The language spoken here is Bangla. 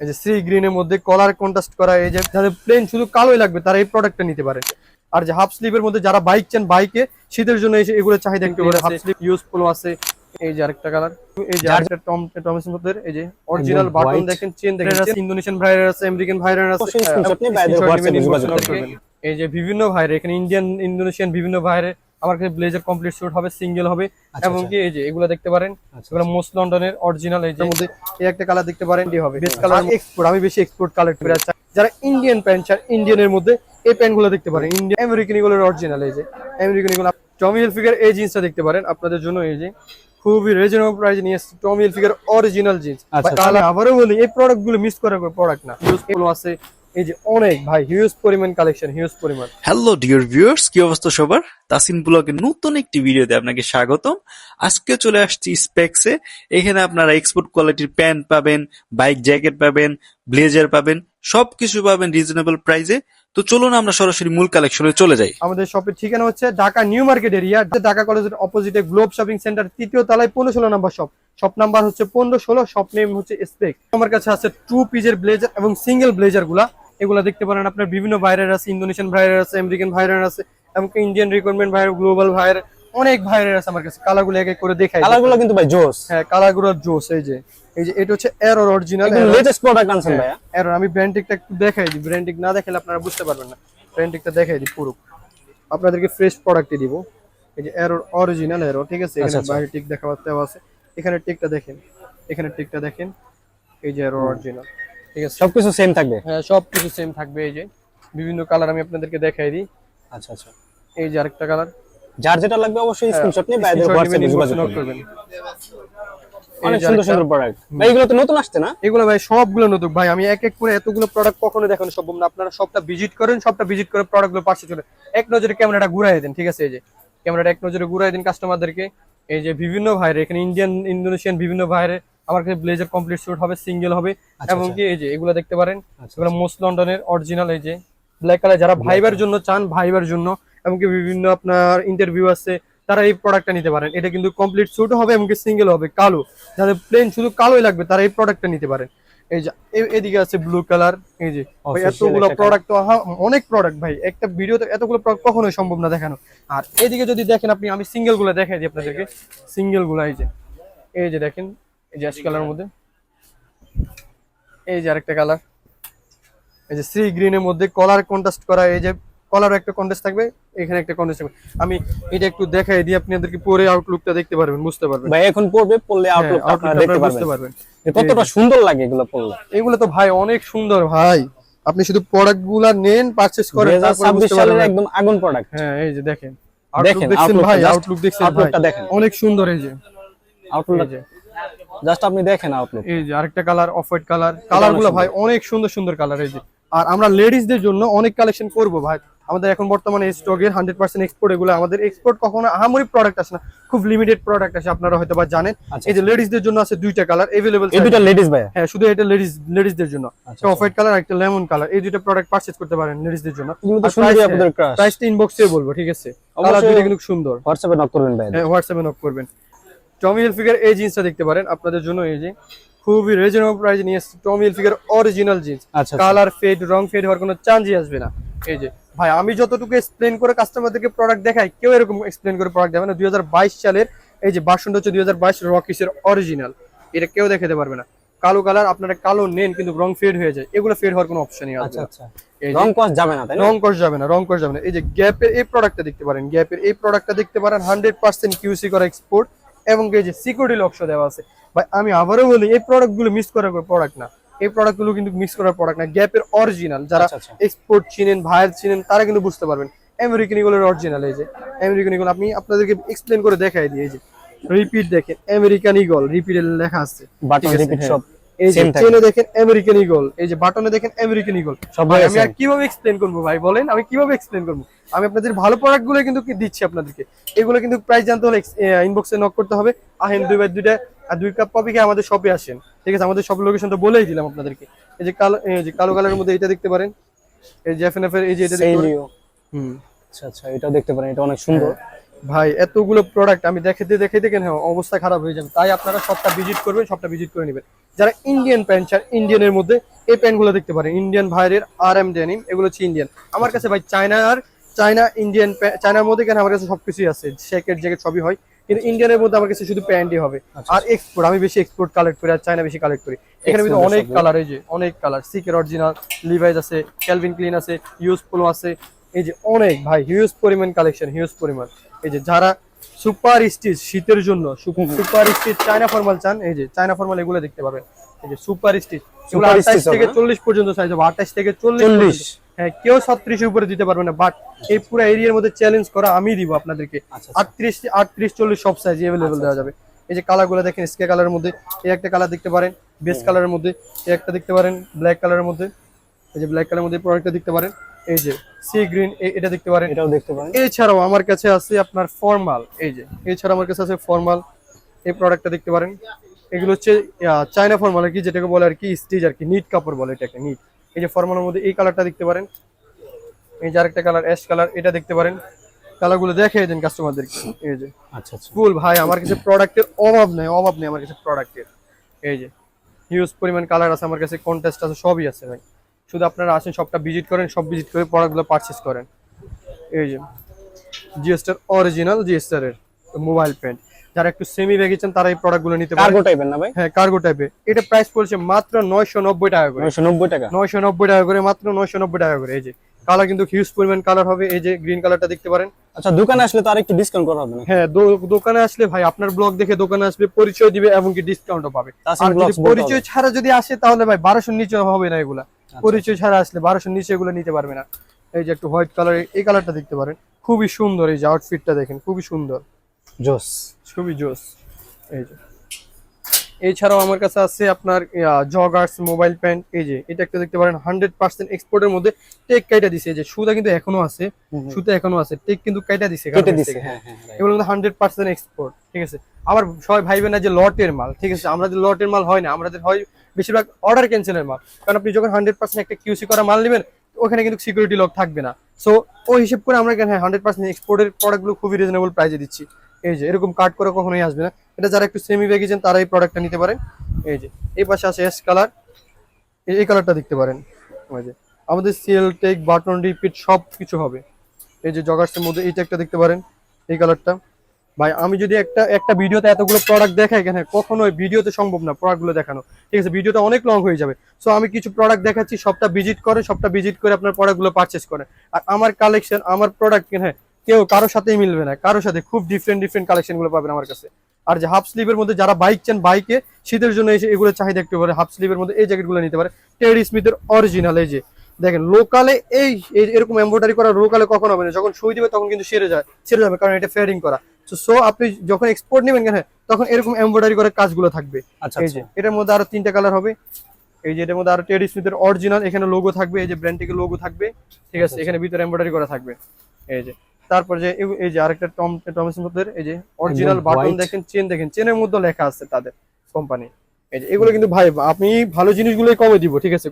এই যে সি গ্রিনের মধ্যে কলার কন্ট্রাস্ট করা এই যে যাদের প্লেন শুধু কালোই লাগবে তারা এই প্রোডাক্টটা নিতে পারে। আর যে হাফ স্লিভের মধ্যে যারা বাইক চান বাইকে শীতের জন্য এসে এগুলো চাহিদা একটু হাফ স্লিভ ইউজফুল আছে এই যে আরেকটা কালার এই যে আরেকটা টম টমেসের মধ্যে এই যে অরিজিনাল বাটন দেখেন চেন দেখেন ইন্দোনেশিয়ান ভাইরাস আছে আমেরিকান ভাইরাস আছে। এই যে বিভিন্ন ভাইরে এখানে ইন্ডিয়ান ইন্দোনেশিয়ান বিভিন্ন ভাইরে আমার কাছে ব্লেজার কমপ্লিট স্যুট হবে সিঙ্গেল হবে আচ্ছা, এবং কি এই যে এগুলো দেখতে পারেন আচ্ছা, এগুলো মোস্ট লন্ডনের অরিজিনাল এই যে। মধ্যে এই একটা কালার দেখতে পারেন এটি হবে। বেস্ট কালার এক্সপোর্ট আমি বেশি এক্সপোর্ট কালেক্ট করে। চাই যারা ইন্ডিয়ান প্যান্ট চান ইন্ডিয়ানের মধ্যে এই প্যান্টগুলো দেখতে পারেন ইন্ডিয়ান আমেরিকানগুলোর অরিজিনাল এই যে। আমেরিকানগুলো টমি হিলফিগার এই জিন্সটা দেখতে পারেন আপনাদের জন্য এই যে। খুবই রিজনেবল প্রাইসে নিয়ে এসেছি টমি হিলফিগার অরিজিনাল জিন্স আচ্ছা, তাহলে আবারও বলি এই প্রোডাক্টগুলো মিস করার প্রোডাক্ট না। ইউজ আছে এই যে অনেক ভাই হিউজ পরিমাণ কালেকশন হিউজ পরিমাণ। হ্যালো ডিয়ার ভিউয়ার্স কি অবস্থা সবার? তাসিন ব্লগের নতুন একটি ভিডিওতে আপনাকে স্বাগতম। আজকে চলে আসছি স্পেক্সে এখানে আপনারা এক্সপোর্ট কোয়ালিটির প্যান্ট পাবেন বাইক জ্যাকেট পাবেন ব্লেজার পাবেন সবকিছু পাবেন রিজনেবল প্রাইসে তো চলুন আমরা সরাসরি মূল কালেকশনে চলে যাই। আমাদের শপের ঠিকানা হচ্ছে Dhaka New Market area Dhaka কলেজের অপোজিটে গ্লোব শপিং সেন্টার তৃতীয় তলায় পনেরো ষোলো নাম্বার শপ শপ নাম্বার হচ্ছে পনেরো ষোলো শপ নেম হচ্ছে স্পেক আমার কাছে আছে টু পিজের ব্লেজার এবং সিঙ্গেল ব্লেজারগুলা এগুলা দেখতে পারেন আপনার বিভিন্ন ভাইরার আছে ইন্দোনেশিয়ান ভাইরার আছে আমেরিকান ভাইরার আছে এমনকি ইন্ডিয়ান রিকোয়ারমেন্ট ভাইরার গ্লোবাল ভাইরার অনেক ভাইরার আছে আমার কাছে। কালারগুলো এক এক করে দেখাই কালারগুলো কিন্তু ভাই জোস। হ্যাঁ কালারগুলো জোস এই যে। এই যে এটা হচ্ছে এরর অরিজিনাল লেটেস্ট প্রোডাক্ট আনছেন ভাইয়া। এরর আমি ব্র্যান্ডিংটা একটু দেখাই দিই। ব্র্যান্ডিং না দেখালে আপনারা বুঝতে পারবেন না। ব্র্যান্ডিংটা দেখাই দিই পুরো। আপনাদেরকে ফ্রেশ প্রোডাক্টই দিব। এই যে এরর অরিজিনাল এরর ঠিক আছে? এখানে আচ্ছা। বাইরে টিক দেখাবার দেওয়া আছে। এখানে টিকটা দেখেন। এখানে টিকটা দেখেন। এই যে এরর অরিজিনাল ঠিক আছে। সবকিছু সেম থাকবে? হ্যাঁ সব কিছু সেম থাকবে এই যে। বিভিন্ন কালার আমি আপনাদেরকে দেখাই দিই। আচ্ছা আচ্ছা। এই যে আরেকটা কালার যার যেটা লাগবে অবশ্যই স্ক্রিনশট নিয়ে ভাইদের হোয়াটসঅ্যাপে যোগাযোগ করবেন। অনেক সুন্দর সুন্দর প্রোডাক্ট ভাই এগুলো তো নতুন আসছে না? এগুলো ভাই সবগুলো নতুন। ভাই আমি এক এক করে এতগুলো প্রোডাক্ট কখনো দেখানো সম্ভব না। আপনারা সবটা ভিজিট করেন সবটা ভিজিট করে প্রোডাক্টগুলো পাশে চলে এক নজরে ক্যামেরাটা ঘুরাই দেন ঠিক আছে? এই যে ক্যামেরাটা এক নজরে ঘুরাই দিন কাস্টমারদেরকে এই যে বিভিন্ন ভাইরে এখানে ইন্ডিয়ান ইন্দোনেশিয়ান বিভিন্ন ভাইরে আমার কাছে ব্লেজার কমপ্লিট স্যুট হবে সিঙ্গেল হবে এবং কি এই যে এগুলো দেখতে পারেন। আচ্ছা, এগুলো মোস্ট লন্ডনের অরিজিনাল এই যে ব্ল্যাক কালার যারা ভাইবার জন্য চান ভাইবার জন্য এমনকি বিভিন্ন আপনার ইন্টারভিউ আছে তারা এই প্রোডাক্টটা নিতে পারেন। এটা কিন্তু কমপ্লিট স্যুট হবে এমনকি সিঙ্গেল হবে কালো। যাদের প্লেন শুধু কালোই লাগবে তারা এই প্রোডাক্টটা নিতে পারেন। এই যে এদিকে আছে ব্লু কালার এই যে এতগুলো প্রোডাক্ট তো অনেক প্রোডাক্ট ভাই। একটা ভিডিওতে এতগুলো প্রোডাক্ট কখনোই সম্ভব না দেখানো। আর এদিকে যদি দেখেন আপনি আমি সিঙ্গেলগুলো দেখাই দিই আপনাদেরকে। সিঙ্গেলগুলো এই যে এই যে দেখেন এই যে অ্যাশ কালারের মধ্যে। এই যে আরেকটা কালার এই যে সি গ্রিনের মধ্যে কলার কন্ট্রাস্ট করা এই যে কলার একটা কন্ট্রাস্ট থাকবে এখানে একটা কন্ট্রাস্ট থাকবে। আমি এটা একটু দেখাই দিই আপনাদেরকে পরে আউটলুকটা দেখতে পারবেন বুঝতে পারবেন। ভাই এখন পড়বে পড়লে আউটলুক হ্যাঁ, আপনারা দেখতে বুঝতে পারবেন। কতটা সুন্দর লাগে এগুলো পড়লে। এগুলো তো ভাই অনেক সুন্দর ভাই। আপনি শুধু প্রোডাক্টগুলা নেন পারচেজ করেন তারপরে 2026 বুঝতে পারবেন। একদম আগুন প্রোডাক্ট হ্যাঁ এই যে দেখেন। আউটলুক দেখছেন ভাই আউটলুক দেখছেন ভাই। দেখেন। অনেক সুন্দর এই যে। আউটলুক এই যে। জাস্ট আপনি দেখেন আউটলুক এই যে আরেকটা কালার অফ হোয়াইট কালার কালারগুলো ভাই অনেক সুন্দর সুন্দর কালার এই যে। আর আমরা লেডিসদের জন্য অনেক কালেকশন করব ভাই। আমাদের এখন বর্তমানে স্টকের হান্ড্রেড পার্সেন্ট এক্সপোর্ট এগুলো আমাদের এক্সপোর্ট কখনো আহামরি প্রোডাক্ট আসে না। খুব লিমিটেড প্রোডাক্ট আসে আপনারা হয়তো বা জানেন। আচ্ছা, এই যে লেডিসদের জন্য আছে দুইটা কালার এভেলেবল এই দুটো লেডিস ভাই হ্যাঁ শুধু এটা লেডিস লেডিসদের জন্য। আচ্ছা, অফ হোয়াইট কালার একটা লেমন কালার এই দুটো প্রোডাক্ট পারচেজ করতে পারেন লেডিসদের জন্য। প্রাইসটা ইনবক্সে বলব ঠিক আছে? কালার দুটো কিন্তু সুন্দর। হোয়াটসঅ্যাপে নক করবেন ভাই হ্যাঁ হোয়াটসঅ্যাপে নক করবেন। টমি হিলফিগার এই জিন্সটা দেখতে পারেন। আপনাদের জন্য এই যে খুবই রিজনেবল প্রাইস নিয়ে এসেছি টমি হিলফিগার অরিজিনাল জিন্স আচ্ছা কালার ফেড রং ফেড হওয়ার কোনো চান্সই আসবে না। এই যে ভাই আমি যতটুকু এক্সপ্লেন করে কাস্টমারদেরকে প্রোডাক্ট দেখাই কেউ এরকম এক্সপ্লেন করে প্রোডাক্ট দেবে না। দুই সালের এই যে বাসনটা হচ্ছে দুই হাজার বাইশ রকিসের অরিজিনাল এটা কেউ দেখাতে পারবে না। কালো কালার আপনারা কালো নেন কিন্তু রং ফেড হয়ে যায়। এগুলো ফেড হওয়ার কোনো অপশনই আসবে আচ্ছা আচ্ছা। রং কস্ট যাবে না তাই না? রং কষ যাবে না রং কষ যাবে না। এই যে গ্যাপের এই প্রোডাক্টটা দেখতে পারেন। গ্যাপের এই প্রোডাক্টটা দেখতে পারেন। হান্ড্রেড পার্সেন্ট কিউসি করা এক্সপোর্ট এবং এই যে সিকিউরিটি লক্ষ্য দেওয়া আছে। ভাই আমি আবারও বলি এই প্রোডাক্টগুলো মিস করার প্রোডাক্ট না। এই প্রোডাক্টগুলো কিন্তু মিস করার প্রোডাক্ট না। গ্যাপের অরিজিনাল যারা আচ্ছা, আচ্ছা। এক্সপোর্ট চিনেন ভাইয়ের চিনেন তারা কিন্তু বুঝতে পারবেন। আমেরিকান ইগুলোর অরিজিনাল এই যে। আমেরিকান ইগল আপনি আপনাদেরকে এক্সপ্লেন করে দেখাই দিই এই যে। রিপিট দেখেন আমেরিকান ইগল রিপিটের লেখা আছে। বাটি রিপিট। সব। এই যে Same থাকে। চেনে দেখেন আমেরিকান ইগল এই যে বাটনে দেখেন আমেরিকান ইগল সব আমি আর কীভাবে এক্সপ্লেন করব ভাই বলেন আমি কীভাবে এক্সপ্লেন করব? আমি আপনাদের ভালো প্রোডাক্টগুলো কিন্তু দিচ্ছি আপনাদেরকে। এগুলো কিন্তু প্রাইস জানতে হলে ইনবক্সে নক করতে হবে। আহেন দুই বাই দুইটা আর দুই কাপ কপি খেয়ে আমাদের শপে আসেন। ঠিক আছে আমাদের সব লোকেশন তো বলেই দিলাম আপনাদেরকে। এই যে কালো এই যে কালো কালারের মধ্যে এটা দেখতে পারেন। এই যে এফএনএফ এর এই যে এটা দেখতে পারেন। হুম। আচ্ছা আচ্ছা এটা দেখতে পারেন এটা অনেক সুন্দর। ভাই এতগুলো প্রোডাক্ট আমি দেখাতে দেখাতে কেন অবস্থা খারাপ হয়ে যাবে। তাই আপনারা সবটা ভিজিট করবেন সবটা ভিজিট করে নেবেন। যারা ইন্ডিয়ান প্যান্ট চান ইন্ডিয়ানের মধ্যে এই প্যান্টগুলো দেখতে পারেন। ইন্ডিয়ান ভাইয়ের আর এম ডেনিম এগুলো হচ্ছে ইন্ডিয়ান আমার কাছে ভাই চায়না আর চায়না ইন্ডিয়ান চায়নার মধ্যে কেন আমার কাছে সবকিছুই আছে। জ্যাকেট জ্যাকেট সবই হয় কিন্তু ইন্ডিয়ানের মধ্যে আমার কাছে শুধু প্যান্টই হবে। আর এক্সপোর্ট আমি বেশি এক্সপোর্ট কালেক্ট করি আর চায়না বেশি কালেক্ট করি। এখানে Export অনেক কালার এই যে অনেক কালার সিকের অরিজিনাল লিভাইজ আছে ক্যালভিন ক্লিন আছে ইউজ পোলো আছে। এই যে অনেক ভাই হিউজ পরিমাণ কালেকশন হিউজ পরিমাণ। এই যে যারা সুপার স্টিচ শীতের জন্য সুপার স্টিচ চায়না ফর্মাল চান এই যে চায়না ফর্মাল এগুলো দেখতে পাবেন। এই যে সুপার স্টিচ এগুলো আঠাশ থেকে চল্লিশ পর্যন্ত সাইজ হবে আঠাশ থেকে চল্লিশ হ্যাঁ কেউ ছত্রিশের উপরে দিতে পারবে না বাট এই পুরো এরিয়ার মধ্যে চ্যালেঞ্জ করা আমি দিব আপনাদেরকে। আচ্ছা, আচ্ছা। আটত্রিশ আটত্রিশ চল্লিশ সব সাইজ অ্যাভেলেবল দেওয়া যাবে। এই যে কালারগুলো দেখেন স্কে কালারের মধ্যে এই একটা কালার দেখতে পারেন বেস কালারের মধ্যে এই একটা দেখতে পারেন ব্ল্যাক কালারের মধ্যে এই যে ব্ল্যাক কালারের মধ্যে প্রোডাক্টটা দেখতে পারেন। এই যে সি গ্রিন এটা দেখতে পারেন। এটাও দেখতে পারেন। এছাড়াও আমার কাছে আছে আপনার ফর্মাল এই যে এছাড়া আমার কাছে আছে ফর্মাল এই প্রোডাক্টটা দেখতে পারেন। এগুলো হচ্ছে চায়না ফর্মাল আর কি যেটাকে বলে আর কি স্টিচ আর কি নিট কাপড় বলে এটাকে নিট এই যে ফর্মালের মধ্যে এই কালারটা দেখতে পারেন। এই যে আরেকটা কালার অ্যাশ কালার এটা দেখতে পারেন। কালারগুলো দেখিয়ে দেন কাস্টমারদেরকে এই যে। আচ্ছা আচ্ছা। ফুল ভাই আমার কাছে প্রোডাক্টের অভাব নেই অভাব নেই আমার কাছে প্রোডাক্টের এই যে হিউজ পরিমাণ কালার আছে আমার কাছে কন্টেস্ট আছে সবই আছে ভাই। শুধু আপনারা আসেন সবটা ভিজিট করেন সব ভিজিট করে প্রোডাক্টগুলো পারচেস করেন। এই যে জিএসটার অরিজিনাল জিএসটার এর মোবাইল প্যান্ট যারা একটু সেমি রেখেছেন তারা এই প্রোডাক্টগুলো নিতে পারেন। কার্গো টাইপের না ভাই? হ্যাঁ কার্গো টাইপে এটা প্রাইস পড়ছে মাত্র নয়শো নব্বই টাকা করে। নয়শো নব্বই টাকা? নয়শো নব্বই টাকা করে মাত্র নয়শো নব্বই টাকা করে। এই যে কালার কিন্তু হিউজ পরিমাণ কালার হবে। এই যে গ্রিন কালারটা দেখতে পারেন। আচ্ছা দোকানে আসলে তো আর একটু ডিসকাউন্ট করা হবে না? হ্যাঁ দোকানে আসলে ভাই আপনার ব্লগ দেখে দোকানে আসবে পরিচয় দিবে এবং কি ডিসকাউন্টও পাবে। আর যদি পরিচয় ছাড়া যদি আসে তাহলে ভাই বারোশোর নিচে হবে না এগুলা। পরিচয় ছাড়া আসলে বারোশো নিচে এগুলো নিতে পারবে না। এই যে একটু হোয়াইট কালার এই কালারটা দেখতে পারেন। খুবই সুন্দর এই যে আউটফিটটা দেখেন খুবই সুন্দর। জোস। খুবই জোস। এই যে। এছাড়াও আমার কাছে আছে আপনার জগার্স মোবাইল প্যান্ট এই যে এটা একটা দেখতে পারেন হান্ড্রেড পার্সেন্ট এক্সপোর্টের মধ্যে টেক কাইটা দিছে যে সুতা কিন্তু এখনও আছে সুতা এখনও আছে টেক কিন্তু কাইটা দিছে. এগুলো কিন্তু হান্ড্রেড পার্সেন্ট এক্সপোর্ট ঠিক আছে? আবার সবাই ভাইবেন না যে লটের মাল ঠিক আছে? আমাদের লটের মাল হয় না আমাদের হয় বেশিরভাগ অর্ডার ক্যান্সেলের মাল। কারণ আপনি যখন হান্ড্রেড পার্সেন্ট একটা কিউসি করা মাল নেবেন ওখানে কিন্তু সিকিউরিটি লক থাকবে না। সো ওই হিসেব করে আমরা হ্যাঁ হান্ড্রেড পার্সেন্ট এক্সপোর্টের প্রোডাক্টগুলো খুবই রিজনেবল প্রাইসে দিচ্ছি। এই যে, এরকম কাট করে কখনোই আসবে না। এটা যারা একটু সেমি বেগেছেন তারা এই প্রোডাক্টটা নিতে পারেন। এই যে, এই পাশে আছে এস কালার এই কালারটা দেখতে পারেন। ওই যে, আমাদের সেল টেক বাটন রিপিট সব কিছু হবে। এই যে জগার্সের মধ্যে এইটা একটা দেখতে পারেন, এই কালারটা ভাই, আমি যদি একটা একটা ভিডিওতে এতগুলো প্রোডাক্ট দেখাই কেন কখনোই ভিডিওতে সম্ভব না প্রোডাক্টগুলো দেখানো। ঠিক আছে, ভিডিওটা অনেক লং হয়ে যাবে। সো আমি কিছু প্রোডাক্ট দেখাচ্ছি, সবটা ভিজিট করে, সবটা ভিজিট করে আপনার প্রোডাক্টগুলো পারচেস করে। আর আমার কালেকশন আমার প্রোডাক্ট হ্যাঁ কেউ কারোর সাথেই মিলবে না। কারোর সাথে খুব ডিফারেন্ট ডিফারেন্ট কালেকশনগুলো পাবেন আমার কাছে। আর যে হাফ স্লিভের মধ্যে যারা বাইক চান বাইকে শীতের জন্য এসে এগুলো চাহিদা একটু পারে হাফ স্লিভের মধ্যে এই জ্যাকেটগুলো নিতে পারে। টেরি স্মিথের অরিজিনাল এই যে। দেখেন লোকালে এই এরকম এমব্রয়ডারি করা লোকালে কখন হবে না। যখন সুই দিবে তখন কিন্তু সেরে যায় সেরে যাবে কারণ এটা ফেয়ারিং করা। সো আপনি যখন এক্সপোর্ট নেবেন কেন তখন এরকম এমব্রয়ডারি করার কাজগুলো থাকবে। আচ্ছা এই আচ্ছা। যে এটার মধ্যে আরও তিনটা কালার হবে। এই যে এটার মধ্যে আরও টেরি স্মিথের অরিজিনাল এখানে লোগো থাকবে। এই যে ব্র্যান্ড থেকে লোগো থাকবে। ঠিক আছে এখানে ভিতরে এমব্রয়ডারি করা থাকবে। এই যে তারপর যে এই- যে আরেকটা টম টমেস মধ্যে এই যে অরিজিনাল বাটন দেখেন চেন দেখেন চেনের মধ্যে লেখা আছে তাদের কোম্পানি এই যে এগুলো কিন্তু ভাই আপনি ভালো জিনিসগুলোই কমে দিব ঠিক আছে?